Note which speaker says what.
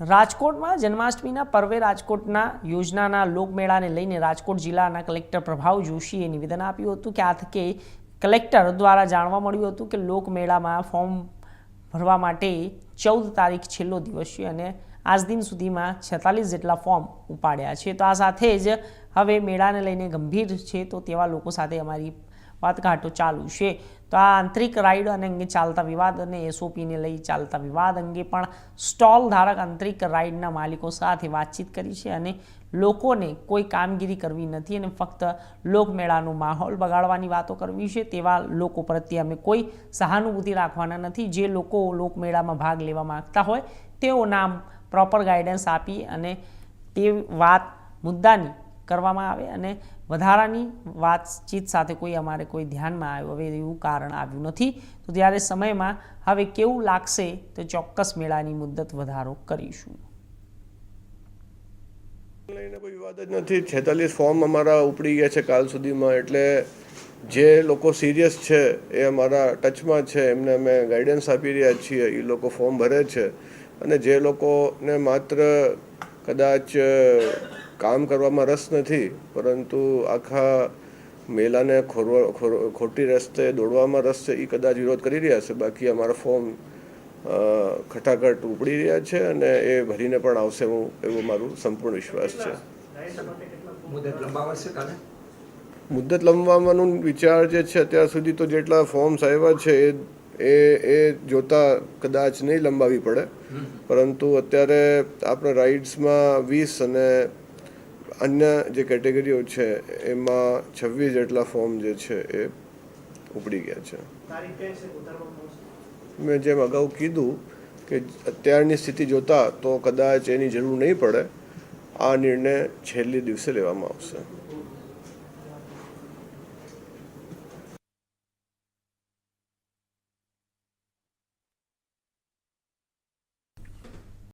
Speaker 1: રાજકોટમાં જન્માષ્ટમીના પર્વે રાજકોટના યોજનાના લોકમેળાને લઈને રાજકોટ જિલ્લાના કલેક્ટર પ્રભાવ જોશીએ નિવેદન આપ્યું હતું કે આ થકે કલેક્ટર દ્વારા જાણવા મળ્યું હતું કે લોકમેળામાં ફોર્મ ભરવા માટે ચૌદ તારીખ છેલ્લો દિવસ છે અને આજ દિન સુધીમાં છેતાલીસ જેટલા ફોર્મ ઉપાડ્યા છે. તો આ સાથે જ હવે મેળાને લઈને ગંભીર છે તો તેવા લોકો સાથે અમારી વાતઘાટો ચાલુ છે. તો આ આંતરિક રાઈડ અને અંગે ચાલતા વિવાદ અને એસઓપીને લઈ ચાલતા વિવાદ અંગે પણ સ્ટોલ ધારક આંતરિક રાઈડના માલિકો સાથે વાતચીત કરી છે અને લોકોને કોઈ કામગીરી કરવી નથી અને ફક્ત લોકમેળાનો માહોલ બગાડવાની વાતો કરવી છે. તેવા લોકો પ્રત્યે અમે કોઈ સહાનુભૂતિ રાખવાના નથી. જે લોકો લોકમેળામાં ભાગ લેવા માગતા હોય તેઓ નામ, પ્રોપર ગાઈડન્સ આપી અને તે વાત, મુદ્દાની કરવામાં આવે અને વધારાની વાતચીત સાથે કોઈ અમારે કોઈ ધ્યાનમાં આવ્યું. હવે એવું કારણ આવ્યું નથી. તો ત્યારે સમયમાં હવે કેવું લાગશે તો ચોક્કસ મેળાની મુદ્દત વધારો કરીશું.
Speaker 2: લઈને કોઈ વિવાદ જ નથી. છેતાલીસ ફોર્મ અમારા ઉપડી ગયા છે કાલ સુધીમાં. એટલે જે લોકો સિરિયસ છે એ અમારા ટચમાં છે. એમને અમે ગાઈડન્સ આપી રહ્યા છીએ. એ લોકો ફોર્મ ભરે છે. અને જે લોકોને માત્ર કદાચ કામ કરવામાં રસ નથી પરંતુ આખા મેલાને ખોરવા ખોટી રસ્તે દોડવામાં રસ છે એ કદાચ વિરોધ કરી રહ્યા છે. બાકી અમારા ફોર્મ ખટાખટ ઉપડી રહ્યા છે અને એ ભરીને પણ આવશે હું એવો મારું સંપૂર્ણ વિશ્વાસ છે. મુદ્દત લંબાવવાનો વિચાર જે છે અત્યાર સુધી તો જેટલા ફોર્મ્સ આવ્યા છે એ એ એ જોતા કદાચ નહીં લંબાવી પડે. પરંતુ અત્યારે આપણે રાઇડ્સમાં વીસ અને અન્ય જે કેટેગરીઓ છે એમાં છવ્વીસ જેટલા ફોર્મ જે છે એ ઉપડી ગયા છે? મેં જેમ અગાઉ કીધું કે અત્યારની સ્થિતિ જોતા તો કદાચ એની જરૂર નહીં પડે. આ નિર્ણય છેલ્લી દિવસે લેવામાં આવશે.